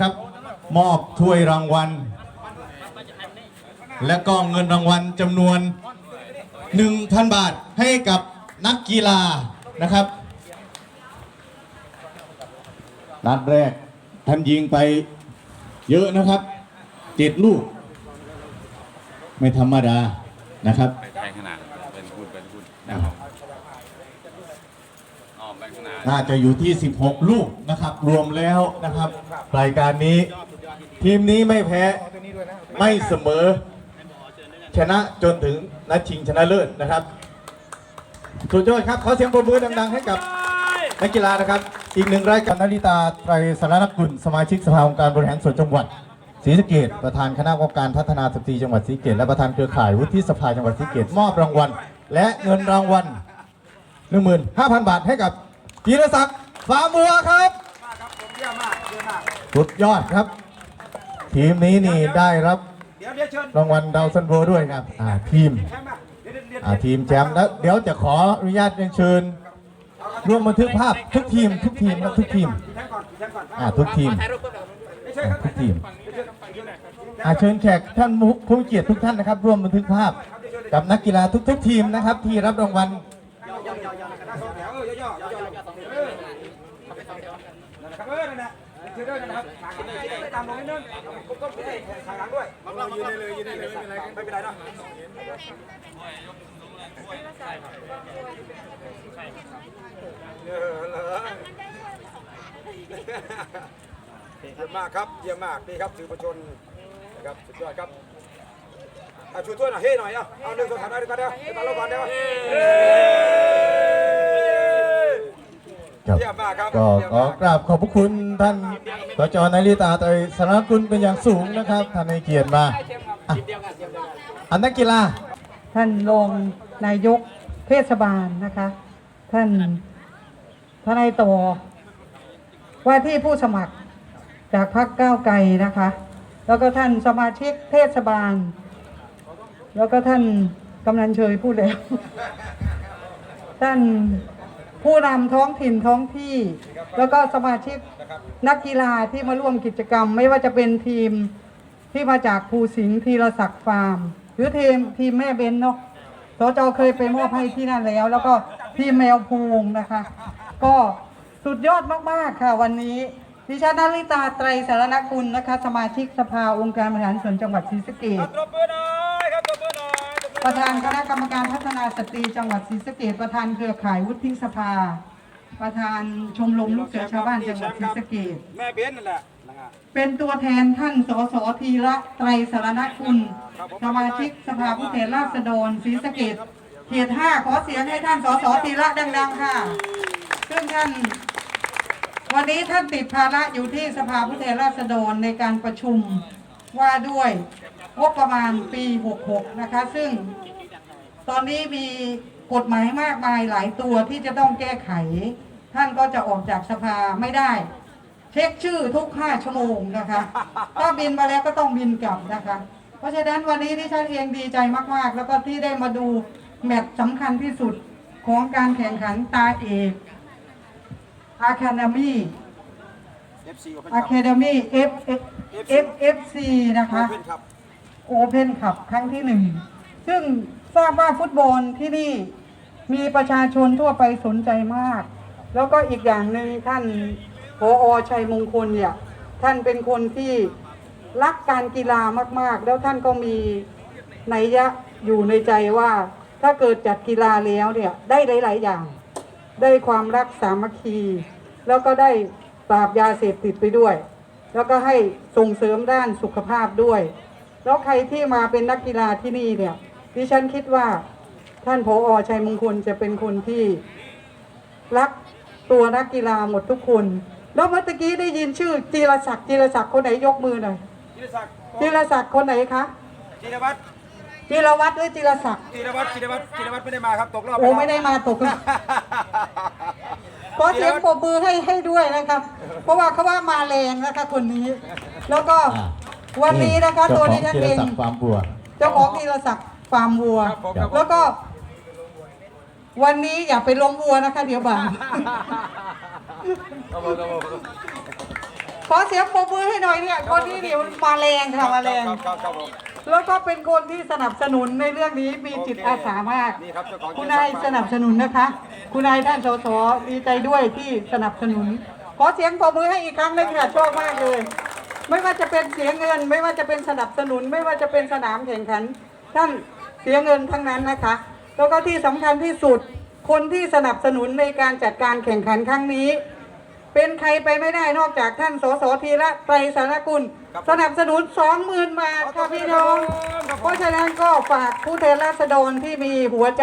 ครับมอบถ้วยรางวัล และก็เงินรางวัลจำนวน 1,000 บาทให้กับนักกีฬานะครับ นัดแรกท่านยิงไปเยอะนะครับเจ็ดลูก ไม่ธรรมดานะครับ ไปไกลขนาดเป็นพูดเป็นพูด อ่า อ๋อไปข น่าจะอยู่ที่ 16 ลูกนะครับ รวมแล้วนะครับรายการนี้ ทีมนี้ไม่แพ้ไม่เสมอ ชนะจนถึงนัดชิงชนะเลิศนะครับสุดยอดครับขอเสียงปรบมือดังๆให้กับนักกีฬานะครับ อีกหนึ่งรายการนาริตาไตรสารนักุลสมาชิกสภาองค์การบริหารส่วนจังหวัดศรีสะเกดประธานคณะกรรมการพัฒนาสตรีจังหวัดศรีสะเกดและประธานเครือข่ายวุฒิสภาจังหวัดศรีสะเกดมอบรางวัล และเงินรางวัล 15,000บาทให้กับกีรศักดิ์ฟ้าบัวครับสุดยอดครับ ทีมนี้นี่ได้รับเดี๋ยวเดี๋ยวเชิญรางวัลดาวซันโบด้วยครับอ่าทีมแชมป์มาเดี๋ยวเดี๋ยวเดี๋ยวอ่าทีมแชมป์แล้วเดี๋ยวจะขออนุญาตเรียนเชิญร่วมบันทึกภาพทุกทีม ทุกทีมครับทุกทีมแชมป์ก่อนแชมป์ก่อนอ่าทุกทีมไม่ใช่ครับทุกทีมอ่าเชิญแขกท่านผู้มีเกียรติทุกท่านนะครับ ร่วมบันทึกภาพกับนักกีฬาทุกๆทีมนะครับ ที่รับรางวัล เชิด้วยนะครับหางได้ตามลงนิดนึงก้มก้มได้ขางหลังด้วยมาเรายืนได้เลยยืนได้เลยไม่เป็นไรไม่เป็นไรเนาะเออเหรอเยี่ยมมากครับเยี่ยมมากดีครับสื่อมวลชนนะครับสุดยอดครับชูถ้วยหน่อยเฮ้หน่อยเอาเอาหนึ่งสองสามได้ด้วยกันเดี๋ยวเดี๋ยวตามเราก่อนเดี๋ยว ครับเยี่ยมมากครับก็เยี่ยมขอมากกราบขอบพระคุณท่านสจนาริตาไตรสารกุลเป็นอย่างสูงนะครับท่านให้เกียรติมาอะอันนักกีฬาท่านรองนายกเทศบาลนะคะ ท่านทนายโตว่าที่ผู้สมัครจากพรรคก้าวไกลนะคะ แล้วก็ท่านสมาชิกเทศบาล แล้วก็ท่านกำนันเชยพูดแล้ว ท่าน ผู้นำท้องถิ่นท้องที่ แล้วก็สมาชิกนักกีฬาที่มาร่วมกิจกรรม ไม่ว่าจะเป็นทีมที่มาจากภูสิงห์ธีรศักดิ์ฟาร์ม หรือทีมทีมแม่เบนเนาะสจเคยไปมอบให้ที่นั่นแล้ว แล้วก็ทีมแมวพูงนะคะ ก็สุดยอดมากๆค่ะวันนี้ดิฉันนาริตาไตรสารณกุลนะคะ สมาชิกสภาองค์การบริหารส่วนจังหวัดศรีสะเกษ ประธานคณะกรรมการพัฒนาสตรีจังหวัดศรีสะเกษประธานเครือข่ายวุฒิสภา ประธานชมรมลูกเสือชาวบ้านจังหวัดศรีสะเกษแม่เบนนั่นแหละนะฮะเป็นตัวแทนท่านสสธีระไตรสารณกุลสมาชิกสภาผู้แทนราษฎรศรีสะเกษเขตห้าขอเสียงให้ท่านสสธีระดัง ๆ ค่ะซึ่งท่านวันนี้ท่านติดภาระอยู่ที่สภาผู้แทนราษฎรในการประชุม ว่าด้วยงบประมาณปี 66 นะคะ ซึ่งตอนนี้มีกฎหมายมากมายหลายตัวที่จะต้องแก้ไข ท่านก็จะออกจากสภาไม่ได้ เช็คชื่อทุก 5 ชั่วโมงนะคะ ถ้าบินมาแล้วก็ต้องบินกลับนะคะ เพราะฉะนั้นวันนี้ที่ฉันเองดีใจมาก ๆ แล้วก็ที่ได้มาดูแมตช์สำคัญที่สุดของการแข่งขันตาเอกอาคา d มี่ เอฟซีโอเพนอะคัคา d มี่ F F F C นะคะเพนครับโอเพนขับครั้งที่หนึ่ง ซึ่งทราบว่าฟุตบอลที่นี่มีประชาชนทั่วไปสนใจมาก แล้วก็อีกอย่างหนึ่งท่านพออชัยมงคลเนี่ย ท่านเป็นคนที่รักการกีฬามาก ๆ แล้วท่านก็มีนัยยะอยู่ในใจว่า ถ้าเกิดจัดกีฬาแล้วเนี่ย ได้หลาย ๆ อย่าง ได้ความรักสามัคคี แล้วก็ได้ ปราบยาเสพติดไปด้วย แล้วก็ให้ส่งเสริมด้านสุขภาพด้วย แล้วใครที่มาเป็นนักกีฬาที่นี่เนี่ยดิฉันคิดว่าท่านผออชัยมงคลจะเป็นคนที่รักตัวนักกีฬาหมดทุกคน แล้วเมื่อตะกี้ได้ยินชื่อจีรศักดิ์จีรศักดิ์คนไหนยกมือหน่อยจิรศักดิ์จีรศักดิ์คนไหนคะจิรวัตรจีรวัตรหรือจีรศักดิ์จิรวัตรจิรวัตรจิรวัตรไม่ได้มาครับตกรอบโอ้ไม่ได้มาตกรอบ ขอเสียงปรบมือให้ให้ด้วยนะครับ เพราะว่าเขาว่ามาแรงนะคะคนนี้ แล้วก็อ่าวันนี้นะคะเจ้าตัวของดิฉันธีรเองศักดิ์ฟาร์มบัวเจ้าของธีรศักดิ์ฟาร์มวัว แล้วก็ วันนี้อย่าไปล้มวัวนะคะ เดี๋ยวบ่ายขอเสียงปรบมือให้หน่อยเนี่ยคนนี้นี่มาแรงค่ะมาแรง ครับครับครับผมแล้วก็เป็นคนที่สนับสนุนในเรื่องนี้มีจิตอาสามาก นี่ครับเจ้าของคุณนายสนับสนุนนะคะ คุณนายท่านสสดีใจด้วยที่สนับสนุน ขอเสียงปรบมือให้อีกครั้งหนึงค่ะชอบมากเลย ไม่ว่าจะเป็นเสียเงิน ไม่ว่าจะเป็นสนับสนุน ไม่ว่าจะเป็นสนามแข่งขัน ท่านเสียเงินทั้งนั้นนะคะ แล้วก็ที่สำคัญที่สุด คนที่สนับสนุนในการจัดการแข่งขันครั้งนี้ เป็นใครไปไม่ได้นอกจากท่านสสธีระไตรสารกุลสนับสนุนสองหมื่นบาทค่ะพี่น้องเพราะฉะนั้นก็ฝากผู้แทนราษฎรที่มีหัวใจ